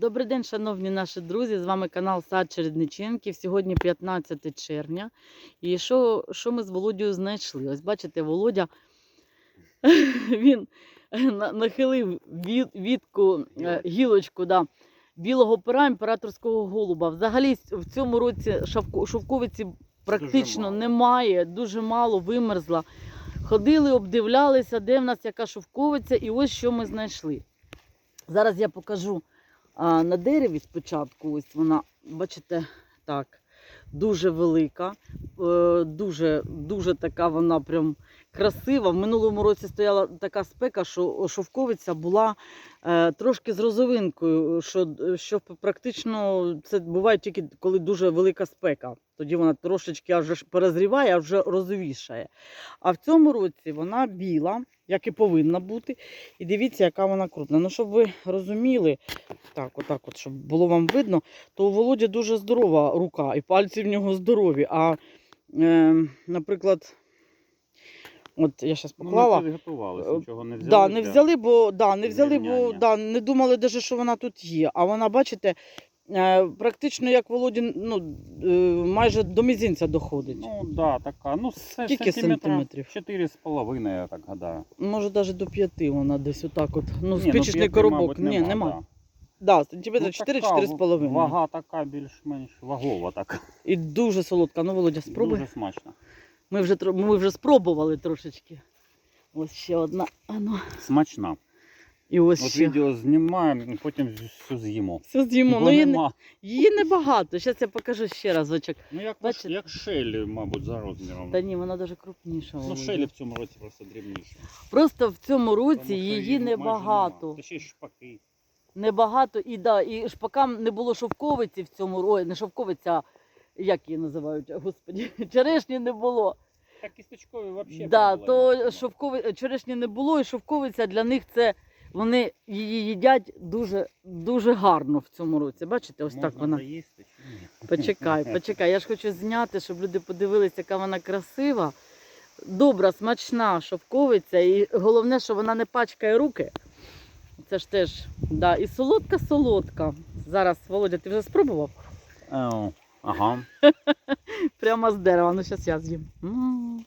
Добрий день, шановні наші друзі. З вами канал Сад Чередниченків. Сьогодні 15 червня. І що, що ми з Володією знайшли? Ось бачите, Володя він нахилив від, відку, е, гілочку да, білого пера імператорського голуба. Взагалі в цьому році шовковиці практично мало. немає, дуже мало вимерзла. Ходили, обдивлялися, де в нас яка шовковиця, і ось що ми знайшли. Зараз я покажу а, на дереві спочатку. Ось вона, бачите, так, дуже велика, е, дуже, дуже така вона прям красива. В минулому році стояла така спека, що шовковиця була е, трошки з розовинкою, що, що практично це буває тільки коли дуже велика спека. Тоді вона трошечки аж перезріває, а вже розовішає. А в цьому році вона біла, як і повинна бути. І дивіться, яка вона крупна. Ну, щоб ви розуміли, так, отак, от, щоб було вам видно, то у Володі дуже здорова рука, і пальці в нього здорові. А, е, наприклад, от я зараз поклала. Ну, ми підготувалися, Е, нічого не взяли. Да, не взяли, бо да, не взяли, бо да, не думали даже, що вона тут є. А вона, бачите, е, практично як Володін, ну, е, майже до мізинця доходить. Ну, да, така. Ну, Скільки сантиметрів? Чотири з половиною, я так гадаю. Може, навіть до п'яти вона десь отак от. Ну, Ні, спичечний п'яти, коробок. мабуть, Ні, нема. да. Да, сантиметр Ну, 4 така 4,5. Вага така більш-менш вагова така. І дуже солодка. Ну, Володя, спробуй. Дуже смачно. Ми вже, ми вже спробували трошечки. Ось ще одна. Ану. Смачна. І ось От ще. відео знімаємо, потім все з'їмо. Все з'їмо. Ну, її, не- нема. її небагато. Зараз я покажу ще разочок. Ну, як, Бачите? як шелі, мабуть, за розміром. Та ні, вона дуже крупніша. Ну, Володя. шелі в цьому році просто дрібніші. Просто в цьому році що її небагато. Та ще й шпаки. Небагато і да, і шпакам не було шовковиці в цьому році, не шовковиця, а як її називають, господі, черешні не було. Так кісточкові взагалі. Да, то шовкови... черешні не було, і шовковиця для них це вони її їдять дуже, дуже гарно в цьому році. Бачите, ось так вона. заїсти чи ні? Почекай, почекай. Я ж хочу зняти, щоб люди подивилися, яка вона красива, добра, смачна шовковиця. І головне, що вона не пачкає руки. Це ж теж, да. І солодка-солодка. Зараз, Володя, ти вже спробував? Ау, Ага. Прямо з дерева. Ну, зараз я з'їм. М.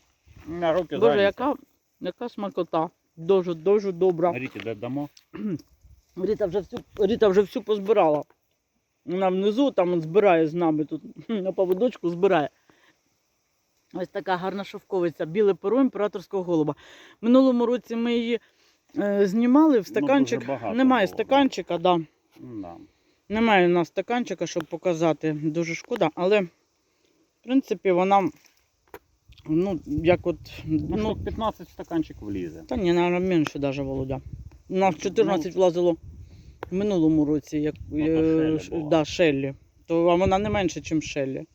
На руки Боже, зайняті. яка, яка смакота. Дуже, дуже добра. Ріті, де дамо? Ріта вже всю, Ріта вже всю позбирала. Вона внизу там збирає з нами тут на поводочку збирає. Ось така гарна шовковиця, біле перо імператорського голуба. Минулому році ми її е, знімали в стаканчик. дуже багато Немає було, да. стаканчика, да. Да. Немає у нас стаканчика, щоб показати. Дуже шкода, але в принципі вона, ну, як от, Ну, ну, 15 стаканчик влізе. та ні, навіть менше навіть Володя. У нас 14 Ну, влазило в минулому році, як Ну, то е, Шеллі ш- була. да, Шеллі. То а вона не менше, ніж Шеллі.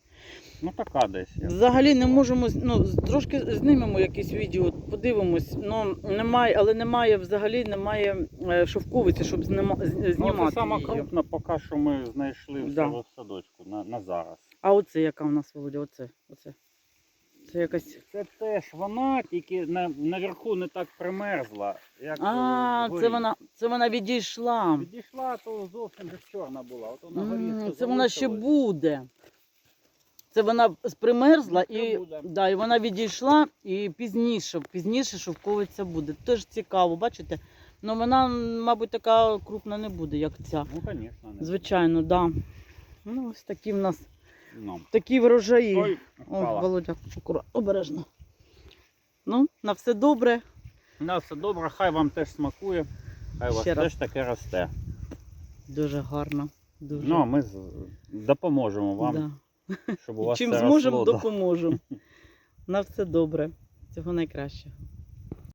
Ну така десь. я Взагалі не можемо, ну, трошки знімемо якесь відео, подивимось. Ну, немає, але немає, взагалі немає е, шовковиці, щоб знима, з- Ну, знімати це сама її. крупна, поки що ми знайшли в Да. себе в садочку на, на зараз. А оце яка у нас, Володя, оце, оце. Це якась... Це теж вона, тільки на, наверху не так примерзла. Як А, це вона, це вона відійшла. Підійшла, то зовсім же чорна була. От вона горі М, все Це вона ще буде. Це вона примерзла і, да, і вона відійшла і пізніше, пізніше шовковиця буде. Теж цікаво, бачите? Ну вона, мабуть, така крупна не буде, як ця. Ну, звісно. не Звичайно, так. Да. Ну, ось такі в нас. Ну. такі врожаї. Ой, О. Володя, акура- обережно. Ну, на все добре. На все добре, хай вам теж смакує, хай у вас раз. теж таке росте. Дуже гарно. Дуже. Ну, а ми допоможемо вам, да. Щоб у вас Чим все зможемо, росло. да. допоможемо. На все добре. Цього найкращого.